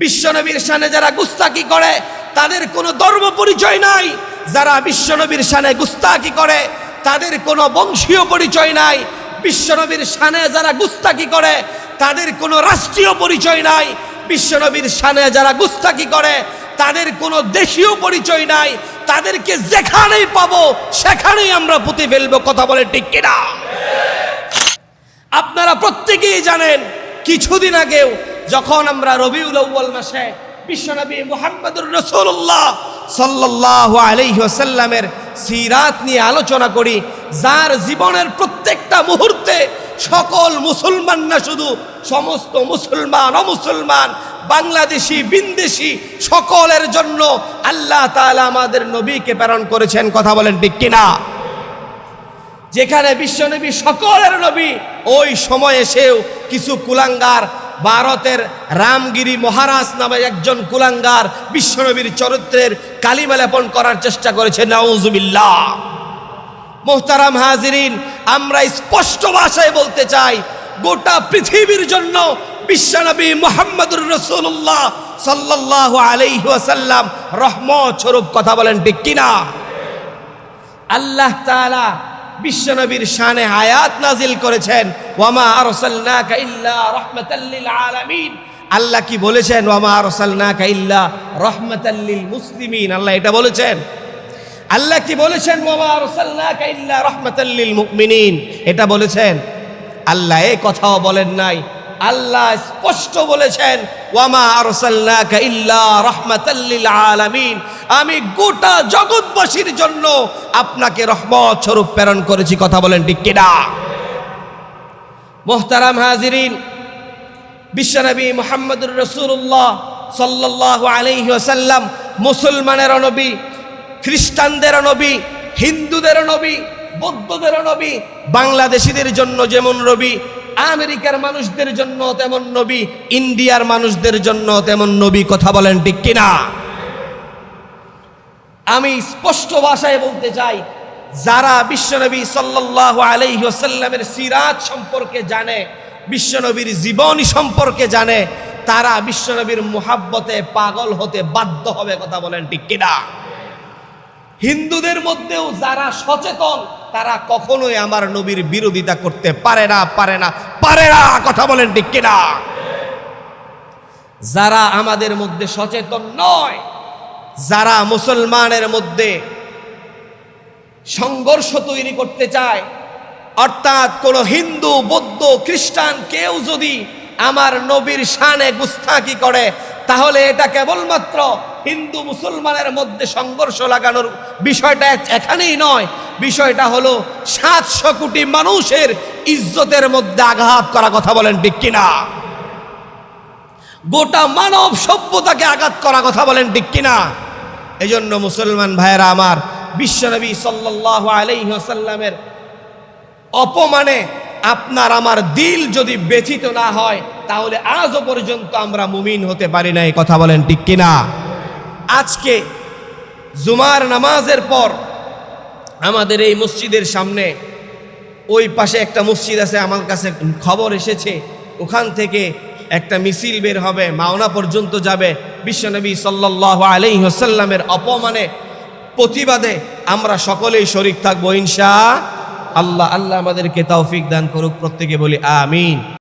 বিশ্বনবীর সানে যারা গুস্তাকি করে, তাদের কোনো ধর্ম পরিচয় নাই। যারা বিশ্বনবীর সানে গুস্তাকি করে, তাদের কোনো বংশীয় পরিচয় নাই। বিশ্বনবীর সানে যারা গুস্তাকি করে, তাদের কোনো রাষ্ট্রীয় পরিচয় নাই। বিশ্বনবীর সানে যারা গুস্তাকি করে, তাদের কোনো দেশীয় পরিচয় নাই। তাদেরকে যেখানেই পাবো, সেখানেই আমরা পুঁতে ফেলব, কথা বলে ঠিক কিনা? আপনারা প্রত্যেকেই জানেন, কিছুদিন আগেও যখন আমরা রবিউল আউ্বাল মাসে বিশ্বনবী মুহাম্মদুর রসুল্লাহ সাল্লাহ আলাইহি ওয়াসাল্লামের সিরাত নিয়ে আলোচনা করি, যার জীবনের প্রত্যেকটা মুহূর্তে সকল মুসলমান না শুধু সমস্ত মুসলমান, অমুসলমান, বাংলাদেশি, বিন্দেশি, সকলের জন্য আল্লাহ তাআলা আমাদের নবীকে প্রেরণ করেছেন, কথা বলেন ঠিক কিনা? যেখানে বিশ্বনবী সকলের নবী, ওই সময় এসেও কিছু কুলাঙ্গার ভারতের রামগিরি মহারাজ নামে একজন কুলাঙ্গার বিশ্বনবীর চরিত্রের কালিমা লেপন করার চেষ্টা করেছে, নাউজুবিল্লাহ। মোহতারাম হাজিরিন, আমরা স্পষ্ট ভাষায় বলতে চাই, গোটা পৃথিবীর জন্য বিশ্বনবী মোহাম্মদুর রসুল্লাহ সাল্লাহ আলাইহি ওয়াসাল্লাম রহমত স্বরূপ কথা বলেন ঠিক কিনা? আল্লাহ তাআলা বিশ্বনবীর শানে হায়াত নাজিল করেছেন। ওয়ামা আরসালনাকা ইল্লা রাহমাতাল লিল আলামিন। আল্লাহ কি বলেছেন? ওয়ামা আরসালনাকা ইল্লা রাহমাতাল লিল মুসলিমিন। আল্লাহ এটা বলেছেন। আল্লাহ কি বলেছেন? ওয়ামা আরসালনাকা ইল্লা রাহমাতাল লিল মুমিনিন। এটা বলেছেন। আল্লাহ এই কথাও বলেন নাই। আল্লাহ স্পষ্ট বলেছেন, ওয়ামা আরসালনাকা ইল্লা রাহমাতাল লিল আলামিন। আমি গোটা জগৎবাসীর জন্য আপনাকে রহমত স্বরূপ প্রেরণ করেছি, কথা বলেন ঠিক কিনা? মোহতারাম হাজিরিন, বিশ্বনবী মোহাম্মদুর রসুল্লাহ সাল্লাহ আলাইহি ওয়াসাল্লাম, মুসলমানের নবী, খ্রিস্টানদের নবী, হিন্দুদের নবী, বৌদ্ধদের নবী, বাংলাদেশিদের জন্য যেমন নবী, আমেরিকার মানুষদের জন্য তেমন নবী, ইন্ডিয়ার মানুষদের জন্য তেমন নবী, কথা বলেন ঠিক কিনা? আমি স্পষ্ট ভাষায় বলতে চাই, যারা বিশ্বনবী সাল্লাহ আলাইহি ওয়াসাল্লামের সিরাত সম্পর্কে জানে, বিশ্বনবীর জীবনী সম্পর্কে জানে, তারা বিশ্বনবীর মুহাব্বতে পাগল হতে বাধ্য হবে, কথা বলেন ঠিক কিনা? হিন্দুদের মধ্যেও যারা সচেতন, তারা কখনোই আমার নবীর বিরোধিতা করতে পারে না পারে না পারে না, কথা বলেন ঠিক কিনা? যারা আমাদের মধ্যে সচেতন নয় যারা মুসলমানের মধ্যে সংঘর্ষ তৈরি করতে চায়, অর্থাৎ কোনো হিন্দু, বৌদ্ধ, খ্রিস্টান, কেউ যদি আমার নবীর শানে গুস্তাকি করে, তাহলে এটা কেবলমাত্র হিন্দু মুসলমানের মধ্যে সংঘর্ষ লাগানোর বিষয়টা এখানেই নয়। বিষয়টা হলো সাতশো কোটি মানুষের ইজ্জতের মধ্যে আঘাত করা কথা বলেন ঠিক কিনা? গোটা মানব সভ্যতাকে আঘাত করা কথা বলেন ঠিক কিনা? এই জন্য মুসলমান ভাইয়েরা আমার বিশ্বনবী সাল্লাহ আলাইসাল্লামের অপমানে আপনার আমার দিল যদি ব্যথিত না হয়, তাহলে আজও পর্যন্ত আমরা মুমিন হতে পারি না এই কথা বলেন ঠিক কিনা? আজকে জুমার নামাজের পর আমাদের এই মসজিদের সামনে ওই পাশে একটা মসজিদ আছে, আমার কাছে খবর এসেছে, ওখান থেকে একটা মিছিল বের হবে, মাওনা পর্যন্ত যাবে। বিশ্বনবী সাল্লাহ আলাই হোসাল্লামের অপমানে, প্রতিবাদে আমরা সকলেই শরিক থাকব, ইনশা আল্লাহ। আল্লাহ আমাদেরকে তৌফিক দান করুক, প্রত্যেকে বলি আমিন।